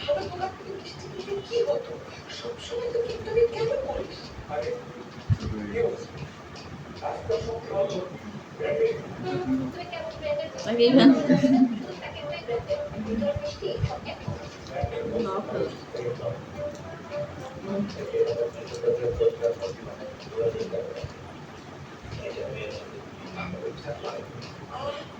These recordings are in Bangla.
ভালো প্রভাব কিন্তু বৃষ্টি দিলে কি হতো সবসময় তো কিন্তুবিদ কেন করিস আরে Thank you.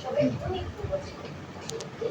সবাই এখানে একটু বসে